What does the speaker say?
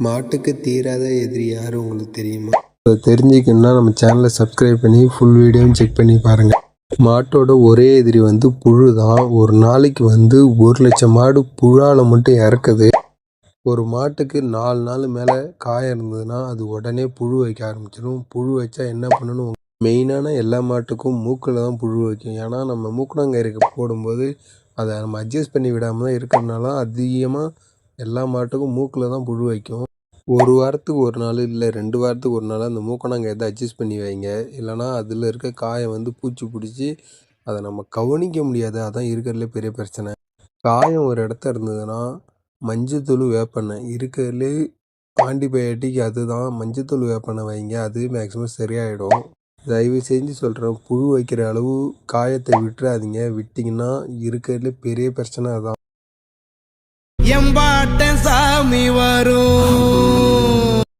மாட்டுக்கு தீராத எதிரி யார் உங்களுக்கு தெரியுமா? அதை தெரிஞ்சுக்கணும்னா நம்ம சேனலை சப்ஸ்கிரைப் பண்ணி ஃபுல் வீடியோவும் செக் பண்ணி பாருங்கள் மாட்டோட ஒரே எதிரி வந்து புழு தான். ஒரு நாளைக்கு வந்து ஒரு லட்சம் மாடு புழால் மட்டும் இறக்குது. ஒரு மாட்டுக்கு நாலு நாள் மேலே காயம் இருந்ததுன்னா அது உடனே புழு வைக்க ஆரம்பிச்சிடும் புழு வச்சா என்ன பண்ணணும்? மெயினான எல்லா மாட்டுக்கும் மூக்கில் தான் புழு வைக்கும். ஏன்னா நம்ம மூக்கணாங்கயிறுக்கு போடும்போது அதை நம்ம அட்ஜஸ்ட் பண்ணி விடாமல் தான் இருக்கிறதுனால அதிகமாக எல்லா மாட்டுக்கும் மூக்கில் தான் புழு வைக்கும். ஒரு வாரத்துக்கு ஒரு நாள் இல்லை ரெண்டு வாரத்துக்கு ஒரு நாள் அந்த மூக்கணாங்கயிறை அட்ஜஸ்ட் பண்ணி வைங்க. இல்லைனா அதில் இருக்க காயம் வந்து பூச்சி பிடிச்சி அதை நம்ம கவனிக்க முடியாது. அதான் இருக்கிறதுல பெரிய பிரச்சனை. காயம் ஒரு இடத்த இருந்ததுன்னா மஞ்சத்தூள் வேப்பெண்ணெய். இருக்கிறதுலே ஆன்டிபயோட்டிக் அதுதான். மஞ்சத்தூள் வேப்பெண்ணெய் வைங்க அது மேக்ஸிமம் சரியாயிடும். தயவு செஞ்சு சொல்கிறேன் புழு வைக்கிற அளவு காயத்தை விட்டுறாதீங்க. விட்டிங்கன்னா இருக்கிறதுல பெரிய பிரச்சனை அதான். எம்பாட்டன் சாமி வரும்.